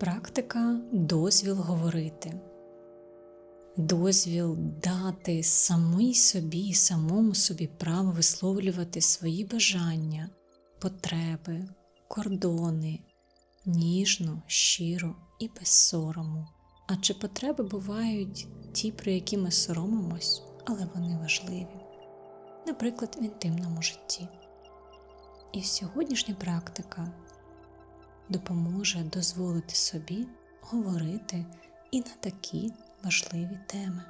Практика дозвіл говорити. Дозвіл дати самій собі, самому собі право висловлювати свої бажання, потреби, кордони, ніжно, щиро і без сорому. Адже потреби бувають ті, про які ми соромимось, але вони важливі, наприклад, в інтимному житті. І сьогоднішня практика допоможе дозволити собі говорити і на такі важливі теми.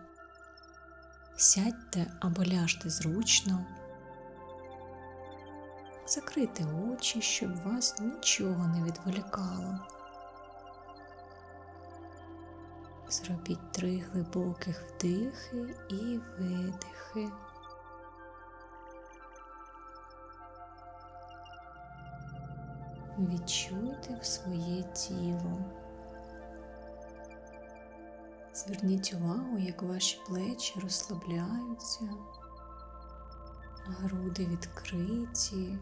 Сядьте або ляжте зручно, закрийте очі, щоб вас нічого не відволікало. Зробіть три глибоких вдихи і видихи. Відчуйте в своє тіло. Зверніть увагу, як ваші плечі розслабляються, груди відкриті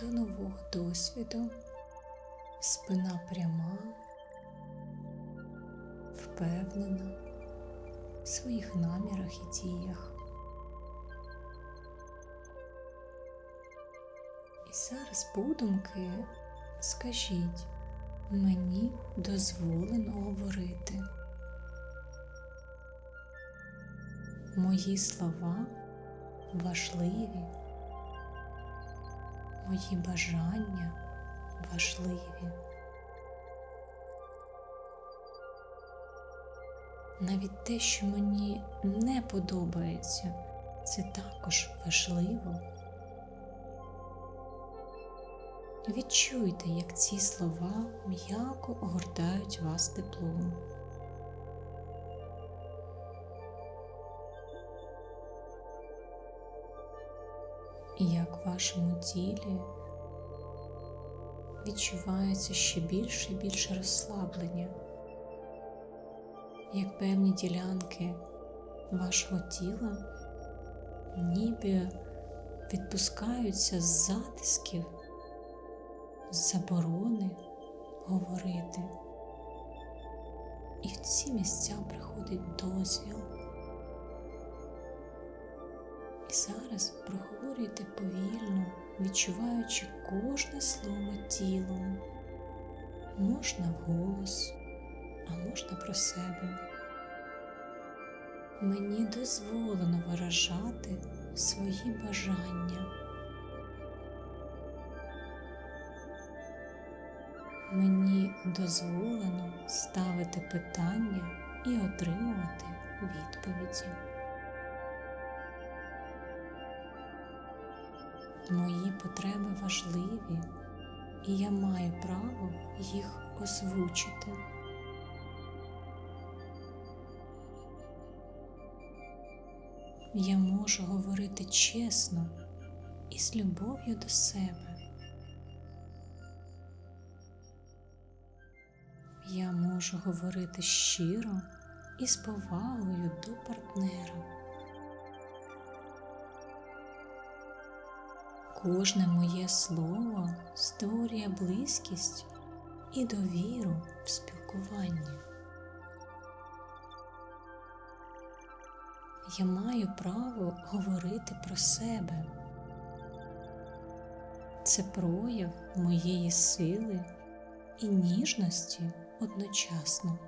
до нового досвіду, спина пряма, впевнена в своїх намірах і діях. І зараз подумки скажіть, мені дозволено говорити. Мої слова важливі, мої бажання важливі. Навіть те, що мені не подобається, це також важливо. Відчуйте, як ці слова м'яко огортають вас теплом. І як в вашому тілі відчувається ще більше і більше розслаблення, як певні ділянки вашого тіла ніби відпускаються з затисків заборони говорити. І в ці місця приходить дозвіл. І зараз проговорюйте повільно, відчуваючи кожне слово тілом. Можна вголос, а можна про себе. Мені дозволено виражати свої бажання. Мені дозволено ставити питання і отримувати відповіді. Мої потреби важливі, і я маю право їх озвучити. Я можу говорити чесно і з любов'ю до себе. Я можу говорити щиро і з повагою до партнера. Кожне моє слово створює близькість і довіру в спілкуванні. Я маю право говорити про себе. Це прояв моєї сили і ніжності одночасно.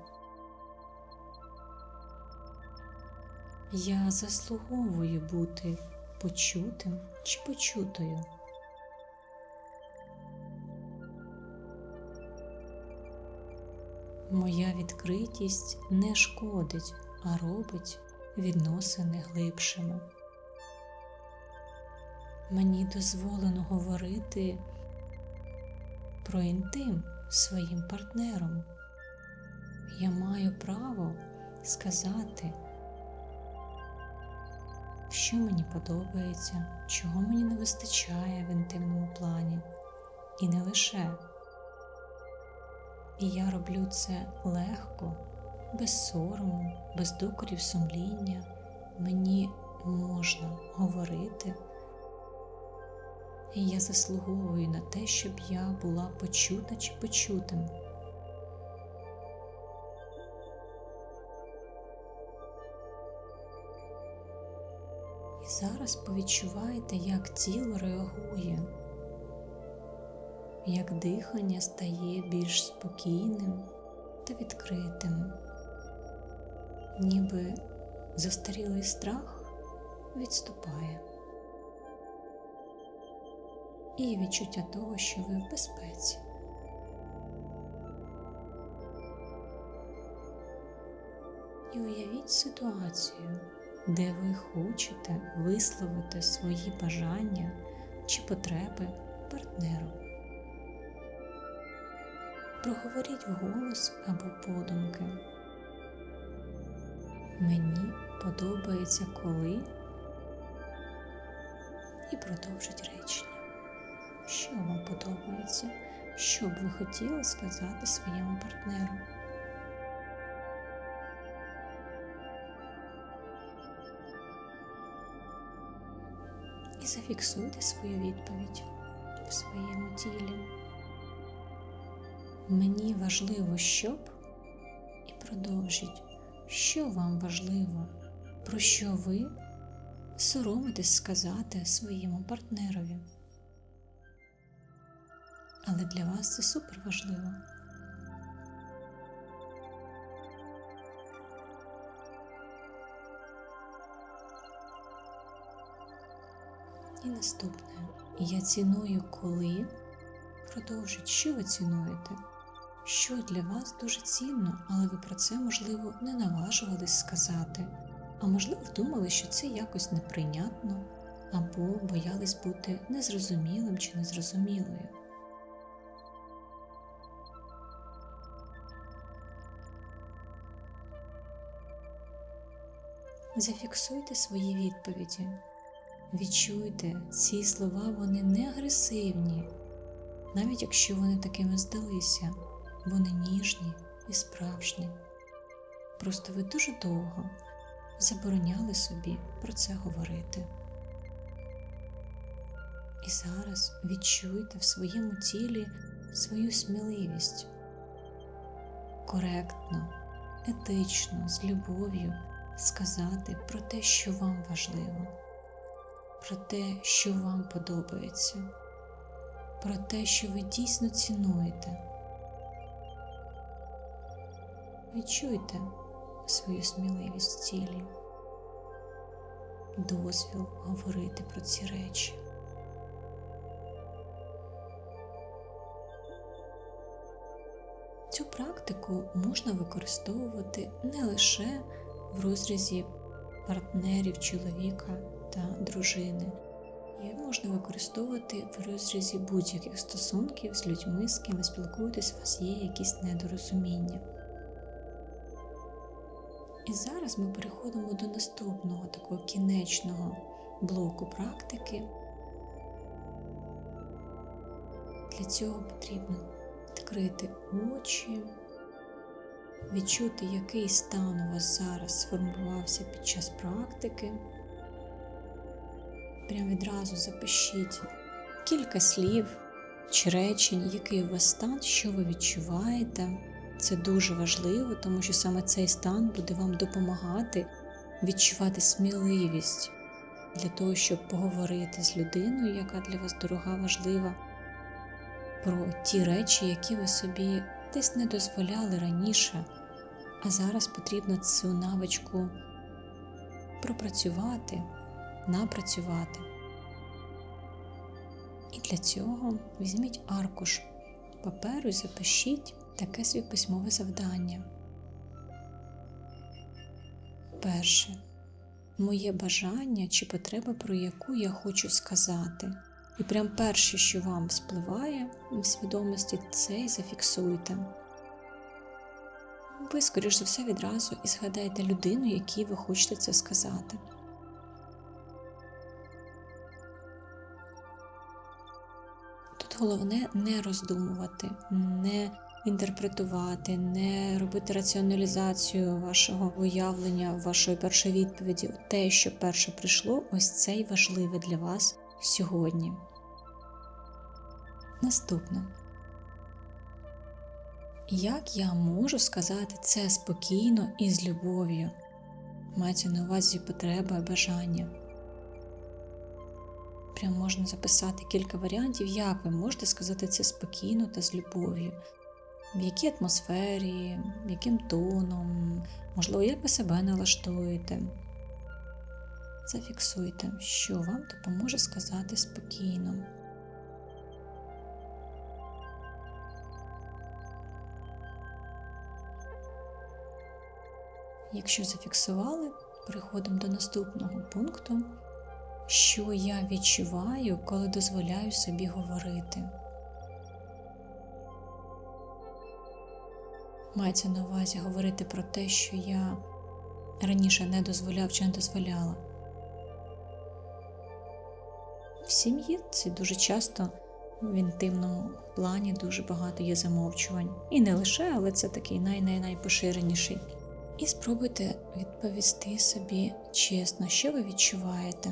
Я заслуговую бути почутим чи почутою. Моя відкритість не шкодить, а робить відносини глибшими. Мені дозволено говорити про інтим своїм партнером. Я маю право сказати, що мені подобається, чого мені не вистачає в інтимному плані, і не лише. І я роблю це легко, без сорому, без докорів сумління. Мені можна говорити. І я заслуговую на те, щоб я була почута чи почутим. Зараз повідчувайте, як тіло реагує, як дихання стає більш спокійним та відкритим, ніби застарілий страх відступає. І відчуття того, що ви в безпеці. І уявіть ситуацію, де ви хочете висловити свої бажання чи потреби партнеру. Проговоріть вголос або подумки. Мені подобається коли і продовжить речення. Що вам подобається? Що б ви хотіли сказати своєму партнеру? І зафіксуйте свою відповідь в своєму тілі. Мені важливо, щоб і продовжіть, що вам важливо, про що ви соромитесь сказати своєму партнерові. Але для вас це супер важливо. І наступне. Я ціную коли. Продовжіть, що ви цінуєте? Що для вас дуже цінно, але ви про це, можливо, не наважувались сказати, а можливо, думали, що це якось неприйнятно, або боялись бути незрозумілим чи незрозумілою. Зафіксуйте свої відповіді. Відчуйте, ці слова вони не агресивні, навіть якщо вони такими здалися, вони ніжні і справжні. Просто ви дуже довго забороняли собі про це говорити. І зараз відчуйте в своєму тілі свою сміливість коректно, етично, з любов'ю сказати про те, що вам важливо про те, що вам подобається, про те, що ви дійсно цінуєте. Відчуйте свою сміливість в тілі, дозвіл говорити про ці речі. Цю практику можна використовувати не лише в розрізі партнерів чоловіка та дружини. Її можна використовувати в розрізі будь-яких стосунків з людьми, з ким спілкуєтесь, у вас є якісь недорозуміння. І зараз ми переходимо до наступного такого кінечного блоку практики. Для цього потрібно відкрити очі, відчути, який стан у вас зараз сформувався під час практики. Прямо відразу запишіть кілька слів чи речень, який у вас стан, що ви відчуваєте. Це дуже важливо, тому що саме цей стан буде вам допомагати відчувати сміливість для того, щоб поговорити з людиною, яка для вас дорога, важлива, про ті речі, які ви собі десь не дозволяли раніше, а зараз потрібно цю навичку пропрацювати напрацювати. І для цього візьміть аркуш паперу і запишіть таке своє письмове завдання. Перше. Моє бажання чи потреба, про яку я хочу сказати. І прям перше, що вам спливає в свідомості, це і зафіксуйте. Ви, скоріш за все, відразу і згадайте людину, якій ви хочете це сказати. Головне не роздумувати, не інтерпретувати, не робити раціоналізацію вашого уявлення, вашої першої відповіді. Те, що перше прийшло, ось це й важливе для вас сьогодні. Наступне. Як я можу сказати це спокійно і з любов'ю? Мається на увазі потреба і бажання. Прям можна записати кілька варіантів, як ви можете сказати це спокійно та з любов'ю. В якій атмосфері, яким тоном, можливо, як ви себе налаштуєте. Зафіксуйте, що вам допоможе сказати спокійно. Якщо зафіксували, переходимо до наступного пункту, що я відчуваю, коли дозволяю собі говорити. Мається на увазі говорити про те, що я раніше не дозволяв чи не дозволяла. В сім'ї це дуже часто в інтимному плані дуже багато є замовчувань. І не лише, але це такий най-най-найпоширеніший. І спробуйте відповісти собі чесно, що ви відчуваєте.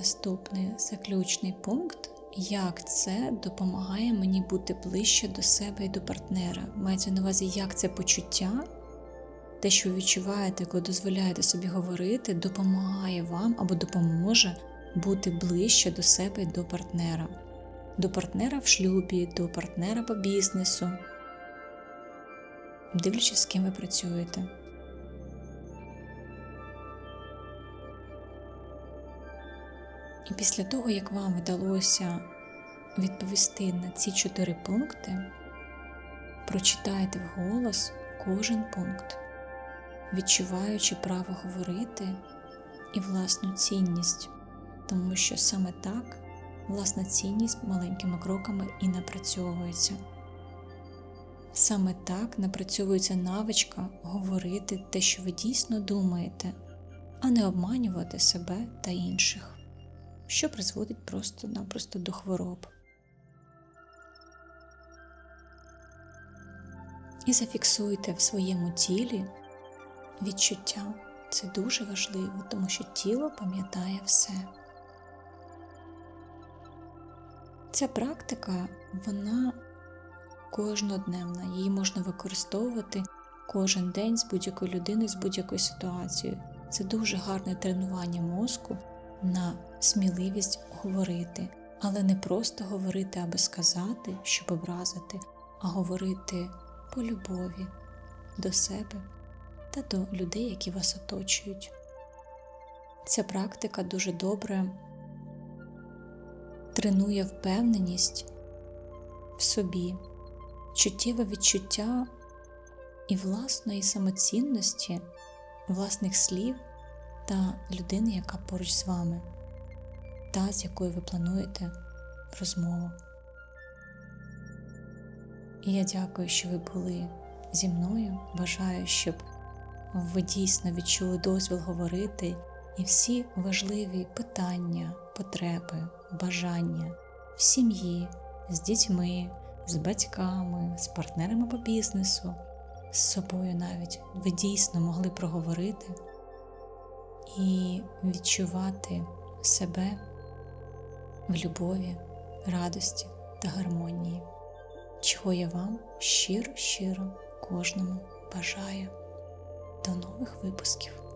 Наступний заключний пункт, як це допомагає мені бути ближче до себе і до партнера. Мається на увазі, як це почуття, те, що ви відчуваєте, коли дозволяєте собі говорити, допомагає вам або допоможе бути ближче до себе і до партнера, до партнера в шлюбі, до партнера по бізнесу, дивлячись, з ким ви працюєте. І після того, як вам вдалося відповісти на ці чотири пункти, прочитайте вголос кожен пункт, відчуваючи право говорити і власну цінність, тому що саме так власна цінність маленькими кроками і напрацьовується. Саме так напрацьовується навичка говорити те, що ви дійсно думаєте, а не обманювати себе та інших що призводить просто-напросто до хвороб. І зафіксуйте в своєму тілі відчуття. Це дуже важливо, тому що тіло пам'ятає все. Ця практика, вона кожнодневна, її можна використовувати кожен день з будь-якою людиною, з будь-якою ситуацією. Це дуже гарне тренування мозку на сміливість говорити, але не просто говорити, аби сказати, щоб образити, а говорити по любові до себе та до людей, які вас оточують. Ця практика дуже добре тренує впевненість в собі, чуттєве відчуття і власної самоцінності, власних слів та людини, яка поруч з вами, та з якою ви плануєте розмову. І я дякую, що ви були зі мною. Бажаю, щоб ви дійсно відчули дозвіл говорити і всі важливі питання, потреби, бажання в сім'ї, з дітьми, з батьками, з партнерами по бізнесу, з собою навіть ви дійсно могли проговорити і відчувати себе в любові, радості та гармонії, чого я вам щиро-щиро кожному бажаю. До нових випусків!